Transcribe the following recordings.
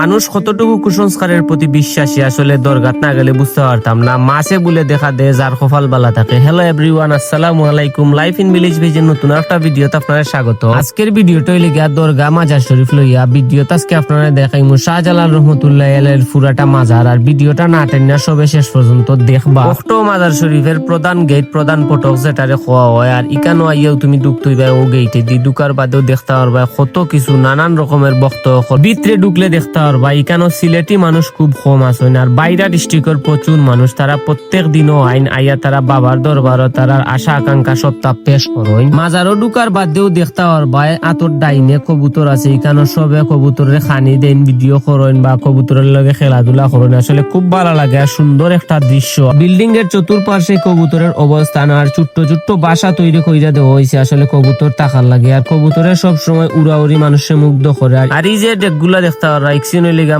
মানুষ কতটুকু কুসংস্কারের প্রতি বিশ্বাসী, আসলে দরগাত না গেলে বুঝতে পারতাম না। মাসে বলে দেখা দেয় যার কপাল বালা থাকে। হ্যালো এভরিওয়ান আসসালামু আলাইকুম। লাইফ ইন ভিলেজ ভিজের নতুন একটা ভিডিও ভিডিওতে আপনারা স্বাগত। আজকের ভিডিওটা হইলে গিয়া দরগা মাজার শরীফ লইয়া। ভিডিও ভিডিওতে আজকে আপনারা দেখাইমু শাহজালাল রহমতুল্লাহ এর ফুরাটা মাজার। আর ভিডিওটা না টেনা সবে শেষ পর্যন্ত দেখবা। অক্টো মাজার শরীফের প্রধান গেট প্রধান ফটক যেটারে খোয়া হয়। আর ইকানো আইয়াও তুমি ঢুকতে ও গেইটে দি ঢুকার বাদেও দেখতে পারবা কত কিছু নানান রকমের বক্তব্য ভিতরে ঢুকলে দেখতে পারবা ইকানো সিলেটি মানুষ খুব কম আছে আর বাইরা ডিস্ট্রিক্টের প্রচুর মানুষ, তারা প্রত্যেক দিনও আইন আইয়া তারা বাবার দরবারও তারা আশা আকাঙ্ক্ষা সপ্তাহ পেশ করেন মাজারও ঢুকার বাদেও দেখতে পারবা আতর ডাইনে কবুতর আছে এখানে সবে কবুতরের খানি দেন, ভিডিও করেন বা কবুতরের লগে খেলাধুলা করেন। আসলে খুব ভালো লাগে আর সুন্দর একটা দৃশ্য। বিল্ডিং এর চতুর্পাশে কবুতরের অবস্থান আর ছোট্ট ছোট্ট বাসা তৈরি কইরা দেওয়া হয়েছে আসলে কবুতর তাকার লাগে। আর কবুতরের সব সময় উড়াউড়ি মানুষের মুগ্ধ করে। আর- এই যে ডেকগুলা দেখতে পারা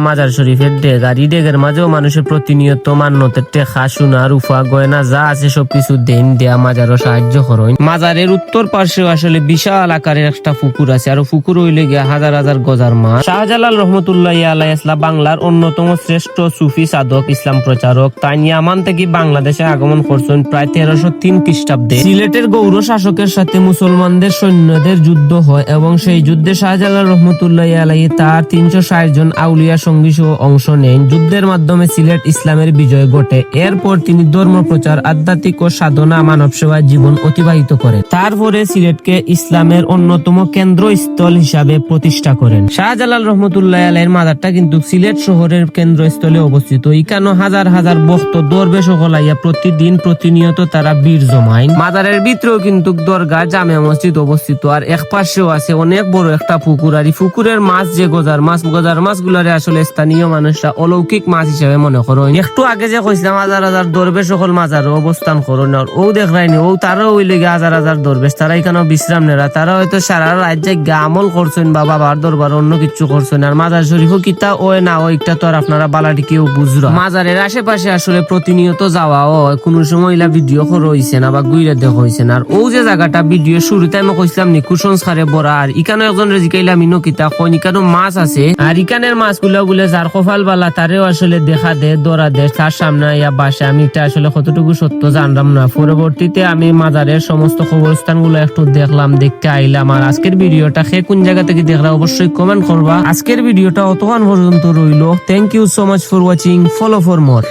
মাজার শরীফের ডেক আর ডেকের মাঝেও মানুষের প্রতিনিয়ত মান্যতের টেকা সোনা রূপা গয়না যা আছে সবকিছু দেন, দেয়া মাজারও সাহায্য মাজারের উত্তর পার্শ্বেও আসলে বিশাল আকারের একটা পুকুর আছে। আর পুকুর হইলে গিয়া হাজার হাজার গজার শাহজালাল রহমতুল্লাহ বাংলার অন্যতম শ্রেষ্ঠ সুফি সাধক, ইসলাম প্রচারক। তাই ইয়ামান থেকে বাংলাদেশে আগমন করছেন প্রায় তেরোশো তিন খ্রিস্টাব্দে। সিলেটের গৌর শাসকের সাথে মুসলমানদের সৈন্যদের যুদ্ধ হয় এবং সেই যুদ্ধে শাহজালাল রহমতুল্লাহ আলাই তার তিনশো ষাট জন আউলিয়া সঙ্গী সহ অংশ নেন যুদ্ধের মাধ্যমে সিলেট ইসলামের বিজয় ঘটে। এরপর তিনি ধর্ম প্রচার, আধ্যাত্মিক ও সাধনা, মানব সেবায় জীবন অতিবাহিত করেন। তারপরে সিলেটকে ইসলামের অন্যতম কেন্দ্রস্থল হিসাবে প্রতিষ্ঠা করেন। শাহজালাল রহমতুল্লাহ আলাইয়ের মাদারটা কিন্তু সিলেট শহরের কেন্দ্রস্থলে অবস্থিত। ইকানো হাজার হাজার ভক্ত দরবে সকলাইয়া প্রতিদিন প্রতিনিয়ত তারা বীর জমায়। মাদারের ভিতরেও কিন্তু দরগা জামে মসজিদ অবস্থিত। আর এক পাশেও আছে অনেক বড় একটা পুকুর। আর পুকুরের মাছ যে গজার মাছ গজার মাছ গুলারে আসলে স্থানীয় মানুষরা অলৌকিক মাছ হিসাবে মনে করো একটু আগে যে কইছিলাম, হাজার হাজার দরবে সকল মাজার অবস্থান করো না ও দেখরাইনি ও তারাও ওই লেগে হাজার হাজার দরবেশ, তারা এখানে বিশ্রাম নেরা তারা হয়তো সারা রাত জায়গা আমল করছেন বা বাবার দরবার অন্য কিছু করছেন, আর মাজার শরীফও কিতা ওই না ওইটা তো আর আপনারা বালাটি কেউ বুঝরা। মাজারের আশেপাশে আসলে প্রতিনিয়ত যাওয়া ও কোনো সময় ভিডিও করে হইছে না বা গুইরা দেখ হইছে না। আর ও যে জায়গাটা ভিডিও শুরুতে আমি কইছিলাম নি, কুসংস্কারে বড়া আর ইকানো একজন রেজিকাইলাম ইনো কিতা কইন ইকানো মাছ আছে, আর ইকানের মাছগুলা যার কপাল বালা তারেও আসলে দেখা দে, দৌড়া দে, তার সামনে ইয়া বাসে। আমি এটা আসলে কতটুকু সত্য জানলাম না। পরবর্তীতে আমি মাজারের সমস্ত খবরস্থানগুলো একটু দেখলাম, দেখতে আইলাম। আর আজকের ভিডিওটা সে কোন জায়গা থেকে দেখলাম অবশ্যই কমেন্ট করবা। আজকের ভিডিওটা অতক্ষণ পর্যন্ত রইল। Thank you so much for watching follow for more